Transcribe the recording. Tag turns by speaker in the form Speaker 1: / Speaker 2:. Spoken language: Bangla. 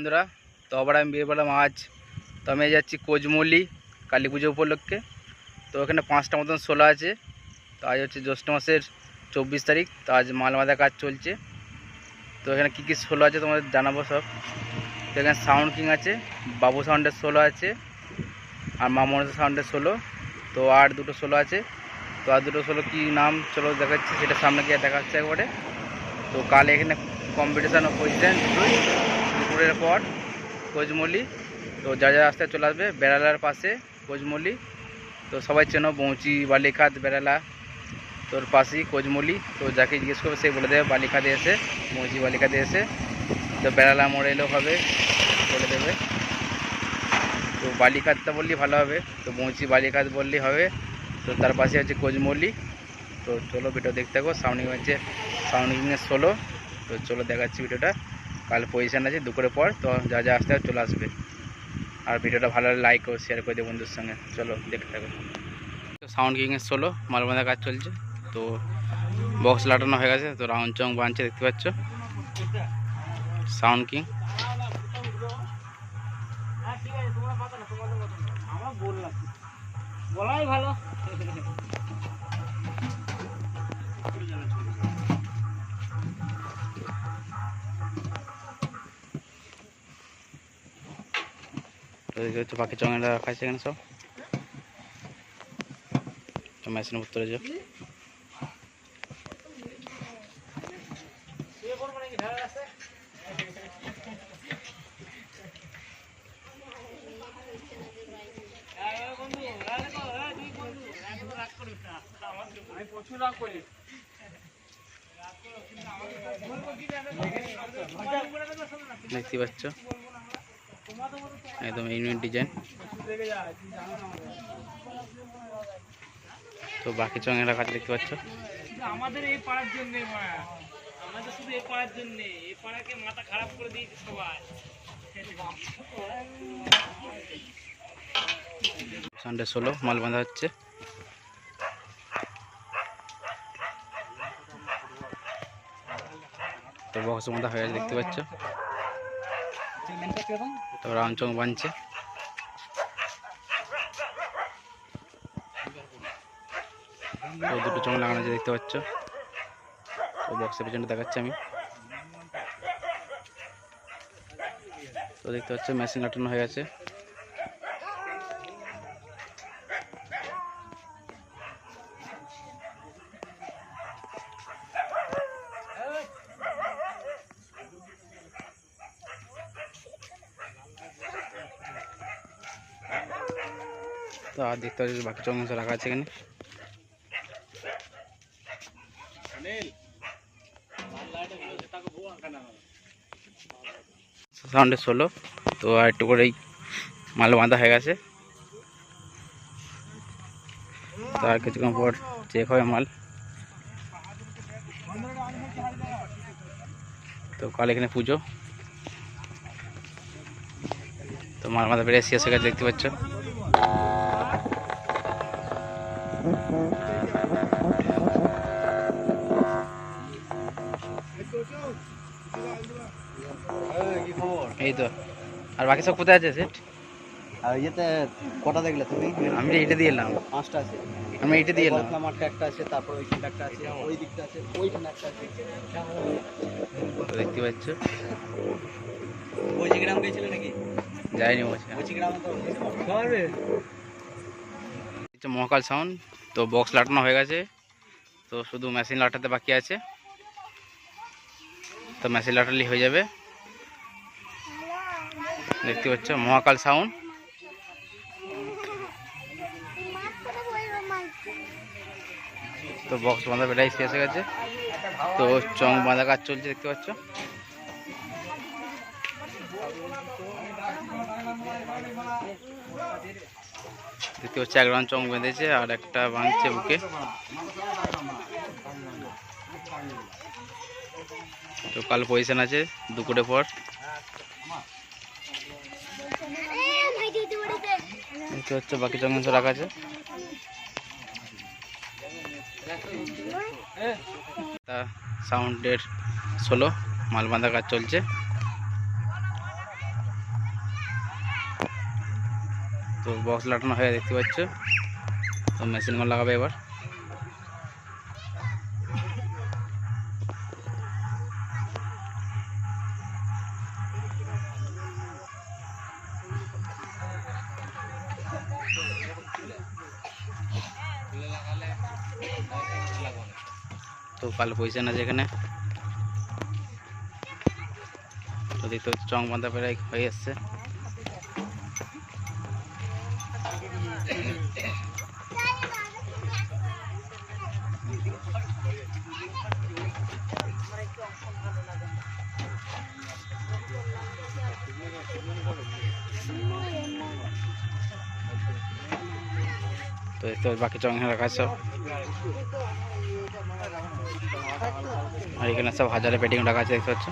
Speaker 1: বন্ধুরা, তো আবার আমি বের পেলাম আজ। তো আমি যাচ্ছি কোজমলি, কালী পুজো উপলক্ষে। তো ওখানে পাঁচটা মতন ষোলো আছে। তো আজ হচ্ছে জ্যৈষ্ঠ মাসের চব্বিশ তারিখ, তো আজ মাল বাঁধা কাজ চলছে। তো এখানে কী কী ষোলো আছে তোমাদের জানাব সব। তো এখানে সাউন্ড কিং আছে, বাবু সাউন্ডের ষোলো আছে, আর মামন সাউন্ডের ষোলো। তো আর দুটো ষোলো আছে। তো আর দুটো ষোলো কী নাম চলো দেখাচ্ছি, সেটা সামনে গিয়ে দেখাচ্ছে একবারে। তো কাল এখানে কম্পিটিশান ও পজিশন দুটোই দুপুরের পর, কোজমলি, তো যা যা রাস্তায় চলে আসবে, বেড়ালার পাশে কোজমলি, তো সবাই চেনো বৌচি, বালিখাত বেড়ালা, তোর পাশেই কোজমলি, তো যাকে জিজ্ঞেস করবে সে বলে দেবে, বালিখাতে এসে, বৌচি বালিখাতে এসে, তো বেড়ালা মোড়ে এলেও হবে বলে দেবে। তো বালিখাতটা বললেই ভালো হবে, তো বৌচি বালিখাত বললেই হবে, তো তার পাশে হচ্ছে কোজমলি, তো চলো ভিডিও দেখতে থাকো, সাউন্ডিং হচ্ছে সাউন্ডিংয়ের ষোলো তো চলো দেখাচ্ছি ভিডিওটা। কাল পজিশান আছে দুপুরের পর তো যা যা আসতে চলে আসবে। আর ভিডিওটা ভালো লাইক ও শেয়ার করে দিও বন্ধুর সঙ্গে। চলো, দেখতে থাকো। তো সাউন্ড কিংয়ের ষোলো মালবাঁধা কাজ চলছে। তো বক্স লাটানো হয়ে গেছে, তো রাউন্ড চং বানছে, দেখতে পাচ্ছ? সাউন্ড কিং
Speaker 2: বলাই ভালো।
Speaker 1: দেখতে পাচ্ছ বাকি চঙেরা রাখা আছে এখানে সব। তো মেশিন উত্তরে
Speaker 2: করি
Speaker 1: দেখতে পাচ্ছ? একদম ইউনিক ডিজাইন। তো বাকি চঙেরা কাছে দেখতে পাচ্ছ?
Speaker 2: আমাদের এই পাড়ার জন্য আমাদের শুধু এই পাড়ার জন্য। এই পাড়াকে মাথা খারাপ করে দিয়েছে সবাই।
Speaker 1: সানডে ষোলো মাল বাঁধা হচ্ছে। তো বক্স বাঁধা হয়ে গেছে দেখতে পাচ্ছ? তো রাউন্ড চং বাঁধছে। দুটো চং লাগানো আছে, দেখতে পাচ্ছ? তো বক্সের পেছনে দেখাচ্ছি আমি। তো দেখতে পাচ্ছ মেশিন লাটানো হয়ে গেছে। তো আর দেখতে পাচ্ছি বাকি চং রাখা আছে এখানে। সাউন্ডে ষোলো তো আর একটু করেই মাল বাঁধা হয়ে গেছে। তো আর কিছুক্ষণ পর চেক হয় মাল। তো কাল এখানে পুজো। তো মাল বাঁধা বেড়ে শেষ হয়ে গেছে, দেখতে পাচ্ছ। এই তো। আর বাকি সব কোথায় আছে সেট?
Speaker 3: আর ইয়েতে কটা দেখলে তুমি?
Speaker 1: আমি এটা দিয়ে এলাম।
Speaker 3: পাঁচটা আছে।
Speaker 1: আমি এটা দিয়ে এলাম।
Speaker 3: মাঠটা একটা আছে তারপর ওইখানটা একটা আছে ওই দিকটা আছে ওইখানে একটা আছে।
Speaker 1: দেখতে পাচ্ছ?
Speaker 3: বইজি গ্রাম গেছিলে নাকি?
Speaker 1: যাইনি
Speaker 3: বইজি গ্রামে তো
Speaker 1: মহাকাল সাউন্ড তো বক্স লাটানো হয়ে গেছে। তো শুধু মেশিন লাটাতে বাকি আছে। তো মেশিন লাটালি হয়ে যাবে। দেখতে পাচ্ছ, মহাকাল সাউন্ড তো বক্স বাঁধা বেটাই শেষ হয়ে গেছে। তো চং বাঁধা কাজ চলছে, দেখতে পাচ্ছ। দেখতে পাচ্ছি এক রাউন্ড চং বেঁধেছে আর একটা ভাঙছে বুকে। তো কাল পজিশন আছে দুপুরে পর। দেখতে পাচ্ছ বাকি চং রাখা আছে। সাউন্ডের ষোলো মাল বাঁধা কাজ চলছে। তো বক্স লাগানো হয়ে দেখতে পাচ্ছ তো মেশিনগুলো লাগাবে এবার তো কালো পজিশন আছে এখানে তো দেখতে পাচ্ছি চং বাঁধা প্রায় হয়ে এসছে তো দেখতে বাকি চং রাখা সব আর এখানে সব হাজারে পেটিং রাখা আছে, দেখতে পাচ্ছ?